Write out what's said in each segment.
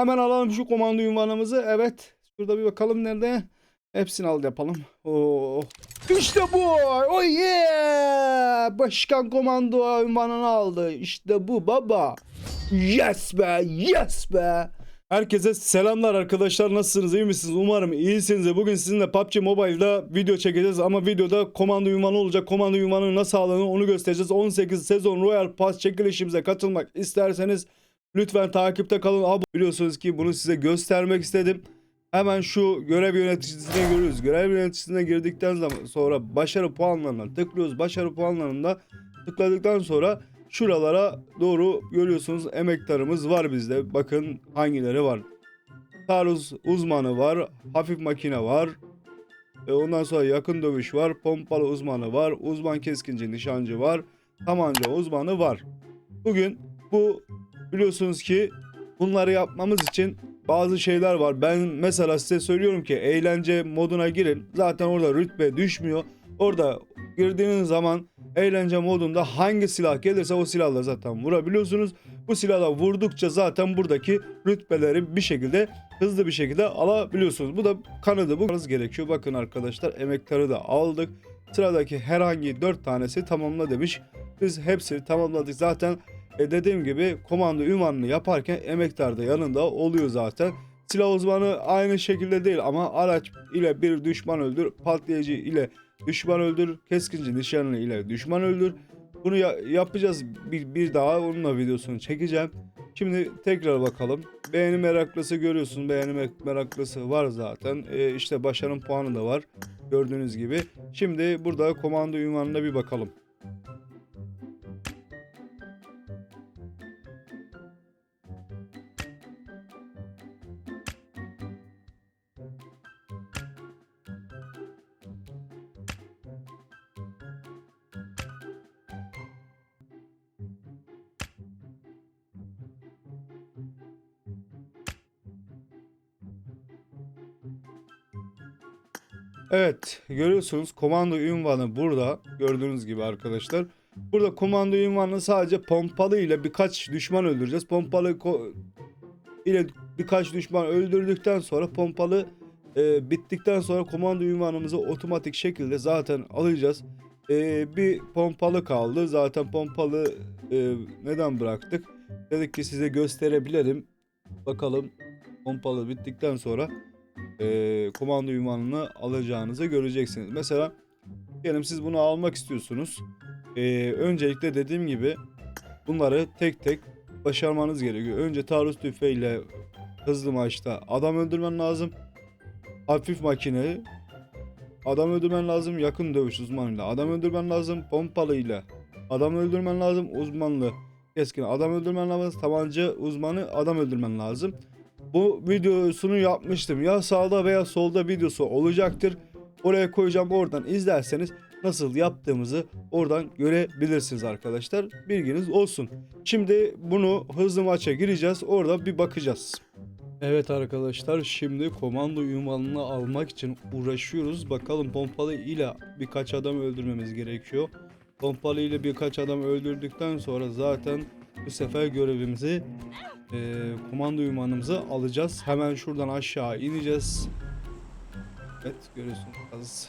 Hemen alalım şu komando ünvanımızı. Evet. Şurada bir bakalım nerede. Hepsini al yapalım. Oo. İşte bu. Oh yeah. Başkan komando ünvanını aldı. İşte bu baba. Yes be. Yes be. Herkese selamlar arkadaşlar nasılsınız iyi misiniz umarım iyisinizdir bugün sizinle PUBG Mobile'da video çekeceğiz ama videoda komando ünvanı olacak komando ünvanı nasıl alınır onu göstereceğiz 18 sezon Royal Pass çekilişimize katılmak isterseniz lütfen takipte kalın abi biliyorsunuz ki bunu size göstermek istedim hemen şu görev yöneticisine görüyoruz görev yöneticisine girdikten sonra başarı puanlarına tıklıyoruz başarı puanlarında tıkladıktan sonra şuralara doğru görüyorsunuz emektarımız var bizde. Bakın hangileri var. Taarruz uzmanı var. Hafif makine var. E ondan sonra yakın dövüş var. Pompalı uzmanı var. Uzman keskinci nişancı var. Tabanca uzmanı var. Bugün bu biliyorsunuz ki bunları yapmamız için bazı şeyler var. Ben mesela size söylüyorum ki eğlence moduna girin. Zaten orada rütbe düşmüyor. Orada girdiğiniz zaman eğlence modunda hangi silah gelirse o silahla zaten vurabiliyorsunuz. Bu silahla vurdukça zaten buradaki rütbeleri bir şekilde hızlı bir şekilde alabiliyorsunuz. Bu da kanadı bu gerekiyor. Bakın arkadaşlar emektarı da aldık. Sıradaki herhangi 4 tanesi tamamla demiş. Biz hepsini tamamladık. Zaten e, dediğim gibi komando ünvanını yaparken emektar da yanında oluyor zaten. Silah uzmanı aynı şekilde değil ama araç ile bir düşman öldür, patlayıcı ile düşman öldür, keskinci nişanlı ile düşman öldür. Bunu ya- yapacağız bir, bir daha onunla videosunu çekeceğim. Şimdi tekrar bakalım. Beğeni meraklısı görüyorsun. Beğeni me- meraklısı var zaten. E, işte başarım puanı da var. Gördüğünüz gibi. Şimdi burada komando ünvanına bir bakalım. Evet görüyorsunuz komando ünvanı burada gördüğünüz gibi arkadaşlar. Burada komando ünvanı sadece pompalı ile birkaç düşman öldüreceğiz. Pompalı ile birkaç düşman öldürdükten sonra pompalı e, bittikten sonra komando ünvanımızı otomatik şekilde zaten alacağız. E, bir pompalı kaldı. Zaten pompalı e, neden bıraktık? Dedik ki size gösterebilirim. Bakalım pompalı bittikten sonra e, komando ünvanını alacağınızı göreceksiniz. Mesela diyelim siz bunu almak istiyorsunuz. E, öncelikle dediğim gibi bunları tek tek başarmanız gerekiyor. Önce taarruz tüfeğiyle hızlı maçta adam öldürmen lazım. Hafif makine adam öldürmen lazım. Yakın dövüş uzmanıyla adam öldürmen lazım. Pompalıyla adam öldürmen lazım. Uzmanlı keskin adam öldürmen lazım. Tabanca uzmanı adam öldürmen lazım. Bu videosunu yapmıştım. Ya sağda veya solda videosu olacaktır. Oraya koyacağım oradan izlerseniz nasıl yaptığımızı oradan görebilirsiniz arkadaşlar. Bilginiz olsun. Şimdi bunu hızlı maça gireceğiz. Orada bir bakacağız. Evet arkadaşlar şimdi komando ünvanını almak için uğraşıyoruz. Bakalım pompalı ile birkaç adam öldürmemiz gerekiyor. Pompalı ile birkaç adam öldürdükten sonra zaten bu sefer görevimizi e, komando ünvanımızı alacağız. Hemen şuradan aşağı ineceğiz. Evet görüyorsunuz.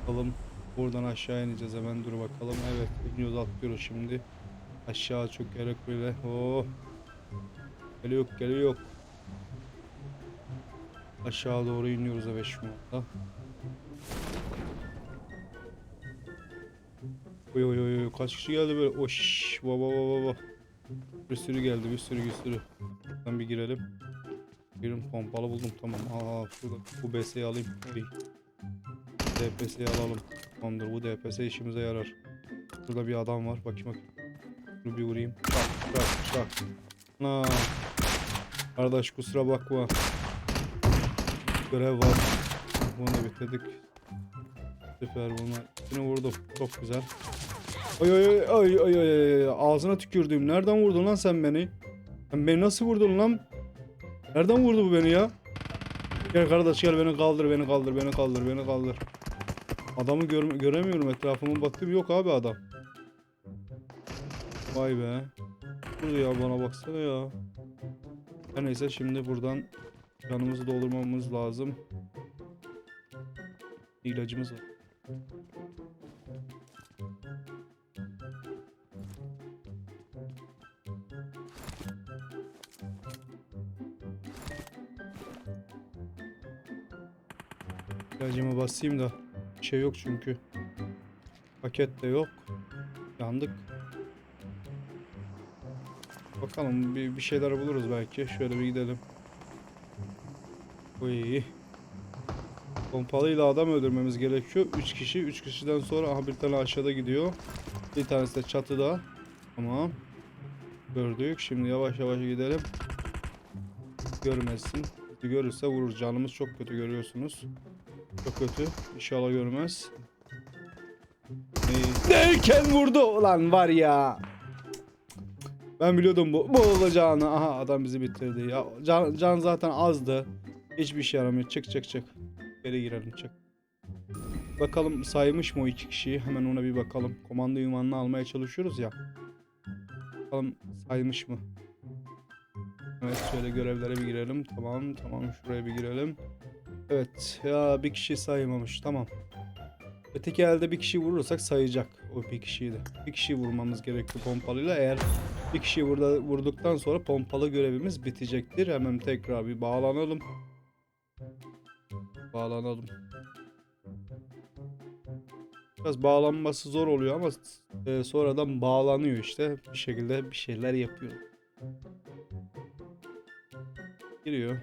Bakalım buradan aşağı ineceğiz hemen dur bakalım. Evet iniyoruz atlıyoruz şimdi. Aşağı çok gerek böyle. Oh. Geliyor geliyor. Aşağı doğru iniyoruz evet şu anda. Oy oy oy kaç kişi geldi böyle? Oş baba baba baba. Bir sürü geldi bir sürü bir sürü. Buradan bir girelim. Girin pompalı buldum tamam. Aa şurada bu BS'yi alayım. DPS'yi alalım. Tamamdır bu DPS işimize yarar. Burada bir adam var. Bakayım bakayım. Dur bir vurayım. Şak şak şak. Na. Kardeş kusura bakma. Görev var. Bunu bitirdik. Süper bunu. Yine vurdum. Çok güzel. Ay ay ay ay ay ay ağzına tükürdüğüm. Nereden vurdun lan sen beni? Sen beni nasıl vurdun lan? Nereden vurdu bu beni ya? Gel kardeş gel beni kaldır beni kaldır beni kaldır beni kaldır. Adamı gör göremiyorum etrafıma baktım yok abi adam. Vay be. Burada ya bana baksana ya. Her neyse şimdi buradan canımızı doldurmamız lazım. İlacımız var. İlacımı basayım da şey yok çünkü. Paket de yok. Yandık. Bakalım bir, bir şeyler buluruz belki. Şöyle bir gidelim. Uy. Pompalıyla adam öldürmemiz gerekiyor. 3 kişi. 3 kişiden sonra aha bir tane aşağıda gidiyor. Bir tanesi de çatıda. Tamam. Gördük. Şimdi yavaş yavaş gidelim. Görmesin. Görürse vurur. Canımız çok kötü görüyorsunuz. Çok kötü. İnşallah görmez. Derken vurdu. Ulan var ya. Ben biliyordum bu, bu olacağını. Aha adam bizi bitirdi. Ya can, can zaten azdı. Hiçbir şey yaramıyor. Çık çık çık. Geri girelim çık. Bakalım saymış mı o iki kişiyi? Hemen ona bir bakalım. Komando ünvanını almaya çalışıyoruz ya. Bakalım saymış mı? Evet şöyle görevlere bir girelim. Tamam tamam şuraya bir girelim. Evet ya bir kişi saymamış tamam. Öteki elde bir kişi vurursak sayacak o bir kişiyi de. Bir kişiyi vurmamız gerekiyor pompalıyla. Eğer bir kişiyi burada vurduktan sonra pompalı görevimiz bitecektir. Hemen tekrar bir bağlanalım. Bağlanalım. Biraz bağlanması zor oluyor ama e, sonradan bağlanıyor işte. Bir şekilde bir şeyler yapıyor. Giriyor.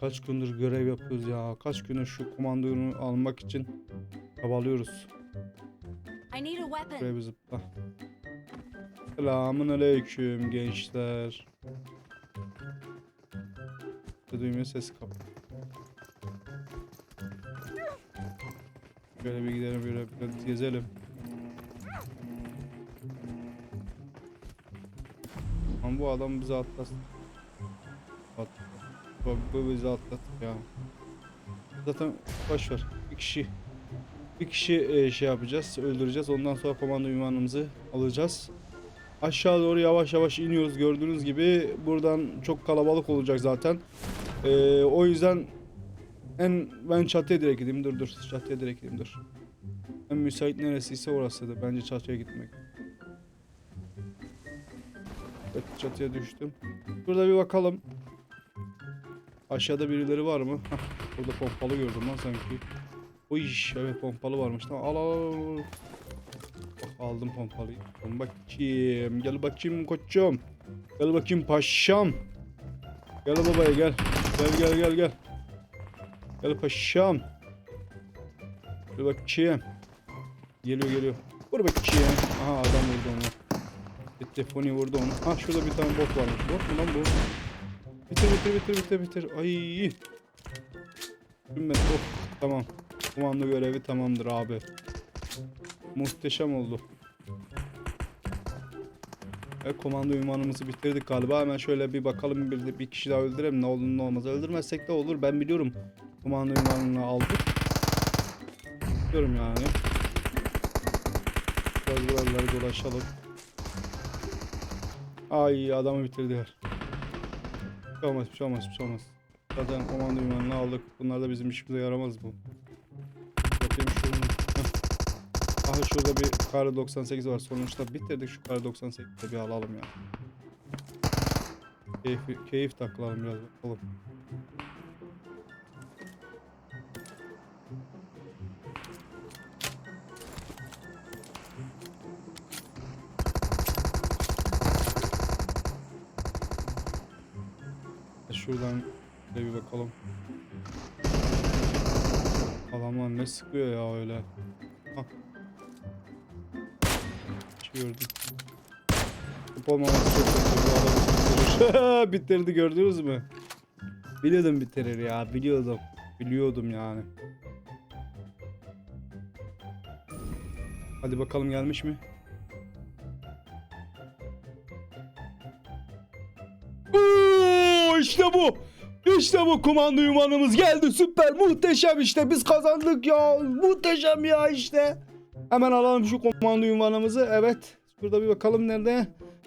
Kaç gündür görev yapıyoruz ya. Kaç gündür şu komandonu almak için çabalıyoruz. I need a weapon. Buraya bir zıpla. Selamun aleyküm gençler. Duymuyor ses kap. Böyle bir gidelim böyle bir gezelim. Ama bu adam bizi atlasın. At. Bu, bizi atlat ya. Zaten boş ver. Bir kişi bir kişi e, şey yapacağız, öldüreceğiz. Ondan sonra komando ünvanımızı alacağız. Aşağı doğru yavaş yavaş iniyoruz gördüğünüz gibi. Buradan çok kalabalık olacak zaten. E, o yüzden en ben çatıya direkt gideyim. Dur dur çatıya direkt gideyim dur. En müsait neresiyse orasıdır. Bence çatıya gitmek. Evet çatıya düştüm. Burada bir bakalım. Aşağıda birileri var mı? Hah, burada pompalı gördüm lan sanki. İş evet pompalı varmış. Tamam al al al. Bak aldım pompalıyı. Gel bakayım. Gel bakayım koçum. Gel bakayım paşam. Gel babaya gel. Gel gel gel gel. Gel paşam. Gel bakayım. Geliyor geliyor. Vur bakayım. Aha adam vurdu onu. Bitti Foni vurdu onu. Ha şurada bir tane bot varmış. Bot mu lan bu? Bitir bitir bitir bitir bitir. Ay. Şimdi oh tamam. Komando görevi tamamdır abi. Muhteşem oldu. Evet, komando ünvanımızı bitirdik galiba. Hemen şöyle bir bakalım bir, bir kişi daha öldürelim. Ne olur ne olmaz. Öldürmezsek de olur. Ben biliyorum. Komando ünvanını aldık. Biliyorum yani. Biraz buraları dolaşalım. Ay adamı bitirdiler. Şey olmaz bir şey olmaz bir şey olmaz. Zaten komando ünvanını aldık. Bunlar da bizim işimize yaramaz bu. Bakayım şunun. Aha şurada bir kar 98 var. Sonuçta bitirdik şu kar 98'i de bir alalım ya. Keyif, keyif takılalım biraz bakalım. Şuradan bir bakalım. Adamlar ne sıkıyor ya öyle. Hah. Gördüm. Top olmaması çok kötü. Bitirdi gördünüz mü? Biliyordum bitirir ya biliyordum. Biliyordum yani. Hadi bakalım gelmiş mi? İşte bu. İşte bu komando ünvanımız geldi süper muhteşem işte biz kazandık ya muhteşem ya işte. Hemen alalım şu komando ünvanımızı evet Şurada bir bakalım nerede.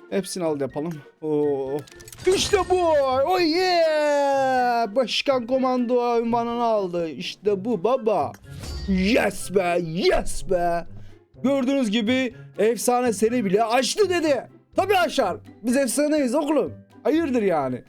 Hepsini al yapalım. Oo. İşte bu. Oh yeah. Başkan komando ünvanını aldı. İşte bu baba. Yes be. Yes be. Gördüğünüz gibi efsane seni bile açtı dedi. Tabii aşar. Biz efsaneyiz oğlum. Hayırdır yani.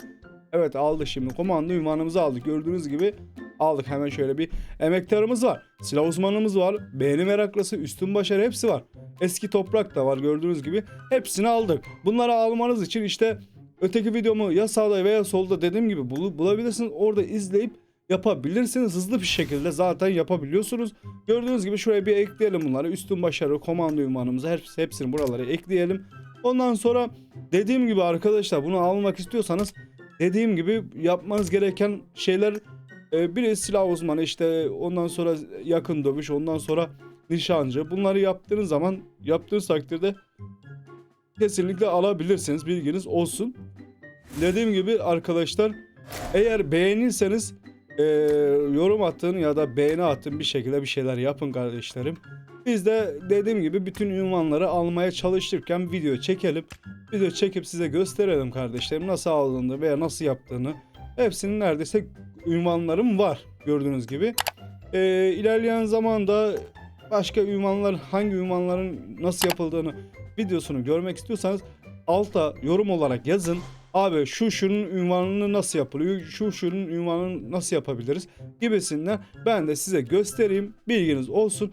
Evet aldık şimdi. Komando ünvanımızı aldık. Gördüğünüz gibi aldık. Hemen şöyle bir emektarımız var. Silah uzmanımız var. Beğeni meraklısı, üstün başarı hepsi var. Eski toprak da var gördüğünüz gibi. Hepsini aldık. Bunları almanız için işte öteki videomu ya sağda veya solda dediğim gibi bul- bulabilirsiniz. Orada izleyip yapabilirsiniz. Hızlı bir şekilde zaten yapabiliyorsunuz. Gördüğünüz gibi şuraya bir ekleyelim bunları. Üstün başarı, komando ünvanımızı hepsi, hepsini buralara ekleyelim. Ondan sonra dediğim gibi arkadaşlar bunu almak istiyorsanız dediğim gibi yapmanız gereken şeyler e, biri silah uzmanı işte ondan sonra yakın dövüş ondan sonra nişancı bunları yaptığınız zaman yaptığınız takdirde kesinlikle alabilirsiniz bilginiz olsun. Dediğim gibi arkadaşlar eğer beğenirseniz e, yorum atın ya da beğeni atın bir şekilde bir şeyler yapın kardeşlerim. Biz de dediğim gibi bütün ünvanları almaya çalışırken video çekelim. Video çekip size gösterelim kardeşlerim nasıl aldığını veya nasıl yaptığını. Hepsinin neredeyse ünvanlarım var gördüğünüz gibi. Ee, ilerleyen zamanda başka ünvanlar hangi ünvanların nasıl yapıldığını videosunu görmek istiyorsanız alta yorum olarak yazın. Abi şu şunun ünvanını nasıl yapılıyor, şu şunun ünvanını nasıl yapabiliriz gibisinden ben de size göstereyim. Bilginiz olsun.